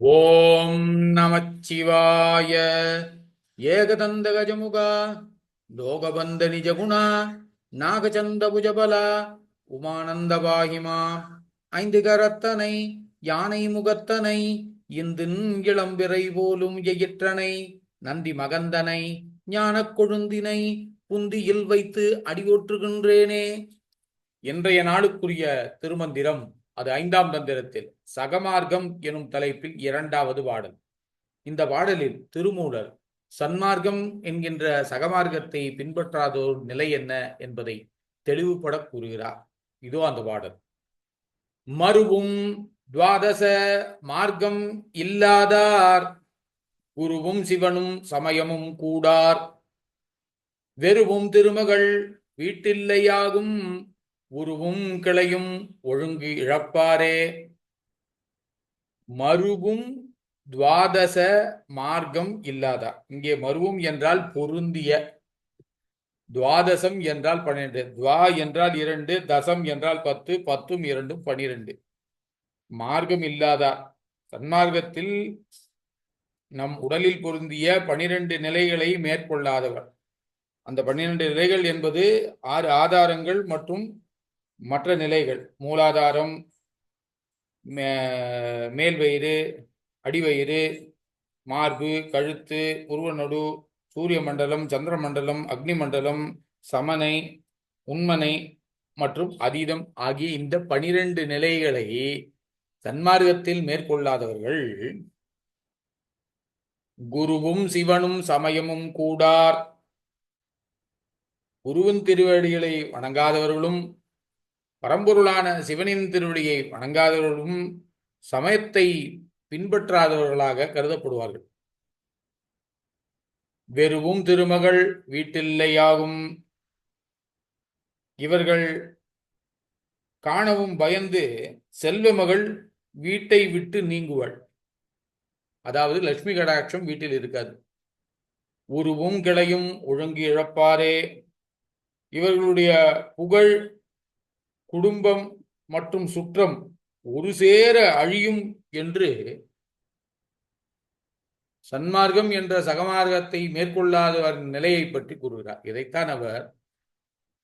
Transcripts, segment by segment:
ஓம் நமச்சிவாய. ஏகதந்த கஜமுகா லோகபந்த நிஜகுணா நாகச்சந்த புஜபலா உமானந்த பாகிமா ஐந்து கரத்தனை யானை முகத்தனை இந்தின் இளம்பிறை போலும் எயிற்றனை நந்தி மகந்தனை ஞானக் கொழுந்தினை புந்தியில் வைத்து அடியோற்றுகின்றேனே இன்றைய நாளுக்குரிய திருமந்திரம் அது ஐந்தாம் தந்திரத்தில் சகமார்க்கம் எனும் தலைப்பில் இரண்டாவது பாடல். இந்த பாடலில் திருமூலர் சன்மார்க்கம் என்கின்ற சகமார்க்கத்தை பின்பற்றாதோர் நிலை என்ன என்பதை தெளிவுபட கூறுகிறார். இதோ அந்த பாடல். மருவும் துவாதச மார்க்கம் இல்லாதார் குருவும் சிவனும் சமயமும் கூடார். வெறுவும் திருமகள் வீட்டில்லையாகும் உருவும் கிளையும் ஒழுங்கு இழப்பாரே. மருவும் துவாதச மார்க்கம் இல்லாதா? இங்கே மருவும் என்றால் பொருந்திய. துவாதசம் என்றால் பன்னிரண்டு. துவா என்றால் இரண்டு தசம் என்றால் பத்து பத்தும் இரண்டும் பனிரெண்டு மார்க்கம் இல்லாதா? சன்மார்க்கத்தில் நம் உடலில் பொருந்திய பனிரெண்டு நிலைகளை மேற்கொள்ளாதவர். அந்த பன்னிரண்டு நிலைகள் என்பது ஆறு ஆதாரங்கள் மற்றும் மற்ற நிலைகள் மூலாதாரம் மேல்வயிறு அடிவயிறு மார்பு கழுத்து உருவநடு சூரிய மண்டலம் சந்திர மண்டலம் அக்னி மண்டலம் சமனை உண்மனை மற்றும் அதீதம் ஆகிய இந்த பனிரெண்டு நிலைகளை சன்மார்க்கத்தில் மேற்கொள்ளாதவர்கள் குருவும் சிவனும் சமயமும் கூடார். குருவின் திருவடிகளை வணங்காதவர்களும் பரம்பொருளான சிவனின் திருவடியை வணங்காதவர்களும் சமயத்தை பின்பற்றாதவர்களாக கருதப்படுவார்கள். வெறுவும் திருமகள் வீட்டில்லையாகும். இவர்கள் காணவும் பயந்து செல்வ மகள் வீட்டை விட்டு நீங்குவாள். அதாவது லட்சுமி கடாட்சம் வீட்டில் இருக்காது. உருவும் கிளையும் ஒழுங்கு இழப்பாரே. இவர்களுடைய புகழ் குடும்பம் மற்றும் சுற்றம் ஒரு சேர அழியும் என்று சன்மார்க்கம் என்ற சகமார்க்கத்தை மேற்கொள்ளாதவர் நிலையை பற்றி கூறுகிறார். இதைத்தான் அவர்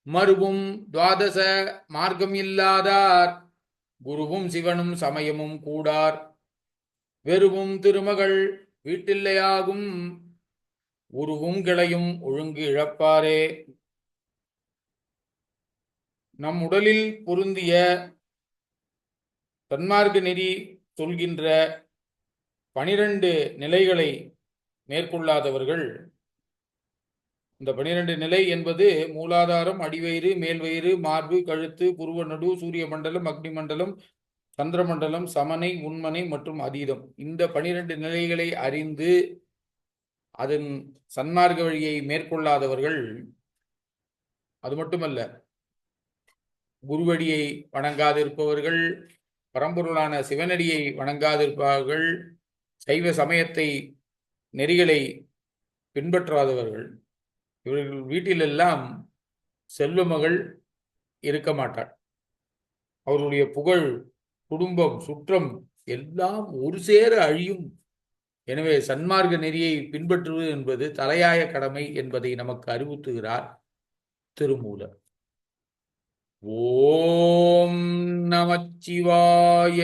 மறுவும் துவாதச மார்க்கம் இல்லாதார் குருவும் சிவனும் சமயமும் கூடார். வெறுவும் திருமகள் வீட்டில்லையாகும் உருவும் கிளையும் ஒழுங்கு இழப்பாரே. நம் உடலில் பொருந்திய தன்மார்க்க நெறி சொல்கின்ற பனிரெண்டு நிலைகளை மேற்கொள்ளாதவர்கள். இந்த பனிரெண்டு நிலை என்பது மூலாதாரம் அடிவயிறு மேல்வயிறு மார்பு கழுத்து புருவ நடு சூரிய மண்டலம் அக்னி மண்டலம் சந்திரமண்டலம் சமனை உண்மனை மற்றும் அதீதம். இந்த பனிரெண்டு நிலைகளை அறிந்து அதன் சன்மார்க்க வழியை மேற்கொள்ளாதவர்கள். அது மட்டுமல்ல குருவடியை வணங்காதிருப்பவர்கள் பரம்பொருளான சிவனடியை வணங்காதிருப்பார்கள் சைவ சமயத்தை நெறிகளை பின்பற்றாதவர்கள். இவர்கள் வீட்டிலெல்லாம் செல்வமகள் இருக்க மாட்டாள். அவருடைய புகழ் குடும்பம் சுற்றம் எல்லாம் ஒரு சேர அழியும். எனவே சன்மார்க்க நெறியை பின்பற்றுவது என்பது தலையாய கடமை என்பதை நமக்கு அறிவுறுத்துகிறார் திருமூலர். ஓம் நமச்சிவாய.